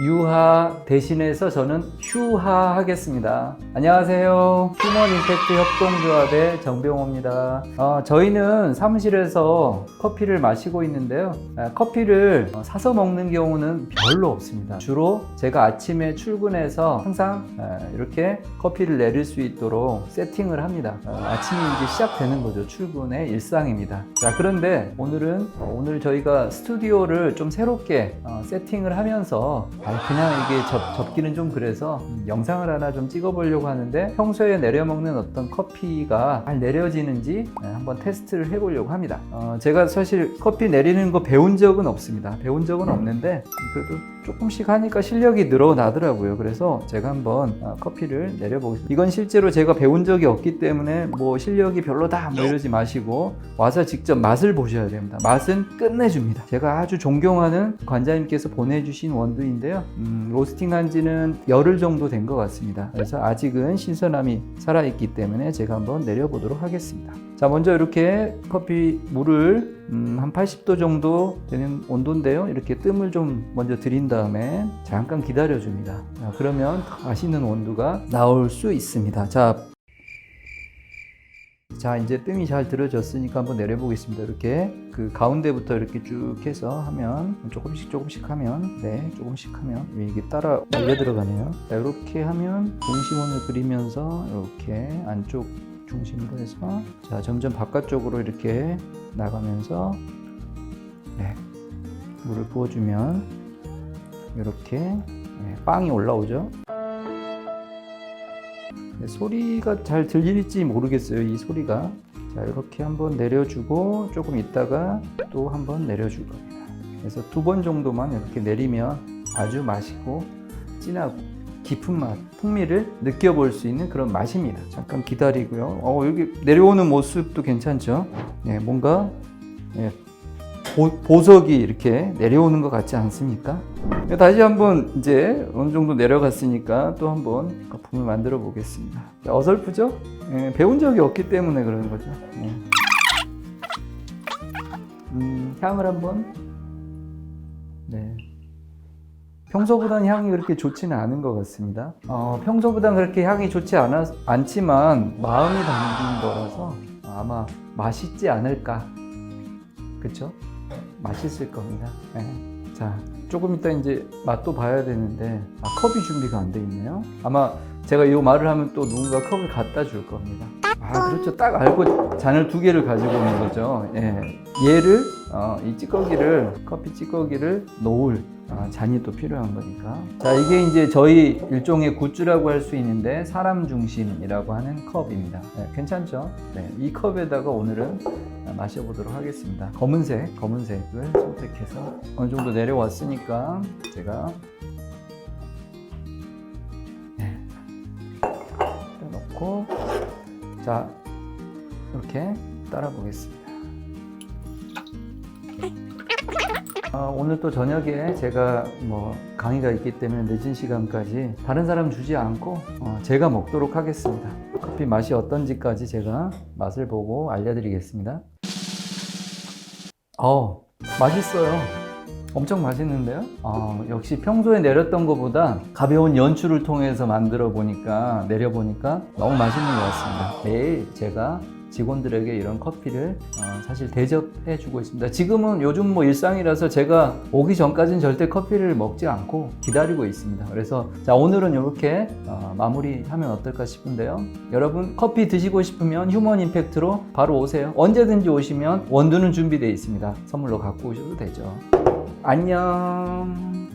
유하 대신해서 저는 휴하 하겠습니다. 안녕하세요. 휴먼 임팩트 협동조합의 정병호입니다. 어, 저희는 사무실에서 커피를 마시고 있는데요. 아, 커피를 어, 사서 먹는 경우는 별로 없습니다. 주로 제가 아침에 출근해서 항상 아, 이렇게 커피를 내릴 수 있도록 세팅을 합니다. 어, 아침이 이제 시작되는 거죠. 출근의 일상입니다. 자, 그런데 오늘은 어, 오늘 저희가 스튜디오를 좀 새롭게 어, 세팅을 하면서 아, 그냥 이게 접, 접기는 좀 그래서 음, 영상을 하나 좀 찍어보려고 하는데 평소에 내려 먹는 어떤 커피가 잘 내려지는지 네, 한번 테스트를 해보려고 합니다. 어, 제가 사실 커피 내리는 거 배운 적은 없습니다. 배운 적은 없는데 그래도 조금씩 하니까 실력이 늘어나더라고요. 그래서 제가 한번 어, 커피를 내려보겠습니다. 이건 실제로 제가 배운 적이 없기 때문에 뭐 실력이 별로다 뭐 이러지 마시고 와서 직접 맛을 보셔야 됩니다. 맛은 끝내줍니다. 제가 아주 존경하는 관장님께서 보내주신 원두인데요. 음, 로스팅한 지는 열흘 정도 된 것 같습니다. 그래서 아직은 신선함이 살아있기 때문에 제가 한번 내려보도록 하겠습니다. 자, 먼저 이렇게 커피 물을 음, 한 80도 정도 되는 온도인데요. 이렇게 뜸을 좀 먼저 들인 다음에 잠깐 기다려 줍니다. 자, 그러면 더 맛있는 온도가 나올 수 있습니다. 자, 자 이제 뜸이 잘 들어졌으니까 한번 내려보겠습니다. 이렇게 그 가운데부터 이렇게 쭉 해서 하면 조금씩 조금씩 하면 네 조금씩 하면 이게 따라 올려 들어가네요. 자 이렇게 하면 중심원을 그리면서 이렇게 안쪽 중심으로 해서 자 점점 바깥쪽으로 이렇게 나가면서 네 물을 부어주면 이렇게 네, 빵이 올라오죠. 네, 소리가 잘 들릴지 모르겠어요. 이 소리가. 자, 이렇게 한번 내려주고 조금 있다가 또 한번 내려줄 겁니다. 그래서 두 번 정도만 이렇게 내리면 아주 맛있고 진하고 깊은 맛, 풍미를 느껴볼 수 있는 그런 맛입니다. 잠깐 기다리고요. 어, 여기 내려오는 모습도 괜찮죠? 네, 뭔가 네, 보, 보석이 이렇게 내려오는 것 같지 않습니까? 다시 한번 이제 어느 정도 내려갔으니까 또 한번 거품을 만들어 보겠습니다. 자, 어설프죠? 예, 배운 적이 없기 때문에 그러는 거죠. 예. 음, 향을 한번. 네. 평소보다는 향이 그렇게 좋지는 않은 것 같습니다. 어, 평소보다는 그렇게 향이 좋지 않아, 않지만 마음이 담긴 거라서 아마 맛있지 않을까. 그쵸? 맛있을 겁니다. 네. 자, 조금 이따 이제 맛도 봐야 되는데 아, 컵이 준비가 안 돼 있네요. 아마 제가 이 말을 하면 또 누군가 컵을 갖다 줄 겁니다. 아, 그렇죠. 딱 알고 잔을 두 개를 가지고 오는 거죠. 예. 얘를 어, 이 찌꺼기를 커피 찌꺼기를 놓을 아, 잔이 또 필요한 거니까. 자, 이게 이제 저희 일종의 굿즈라고 할 수 있는데 사람 중심이라고 하는 컵입니다. 네, 괜찮죠? 네, 이 컵에다가 오늘은 마셔보도록 하겠습니다. 검은색, 검은색을 선택해서 어느 정도 내려왔으니까 제가 네, 넣고 자 이렇게 따라 보겠습니다. 어, 오늘 또 저녁에 제가 뭐 강의가 있기 때문에 늦은 시간까지 다른 사람 주지 않고 어, 제가 먹도록 하겠습니다. 커피 맛이 어떤지까지 제가 맛을 보고 알려드리겠습니다. 어, 맛있어요. 엄청 맛있는데요? 어, 역시 평소에 내렸던 것보다 가벼운 연출을 통해서 만들어 보니까 내려 보니까 너무 맛있는 것 같습니다. 매일 제가 직원들에게 이런 커피를 어, 사실 대접해 주고 있습니다. 지금은 요즘 뭐 일상이라서 제가 오기 전까지는 절대 커피를 먹지 않고 기다리고 있습니다. 그래서 자 오늘은 이렇게 어, 마무리하면 어떨까 싶은데요. 여러분 커피 드시고 싶으면 휴먼 임팩트로 바로 오세요. 언제든지 오시면 원두는 준비되어 있습니다. 선물로 갖고 오셔도 되죠. 안녕.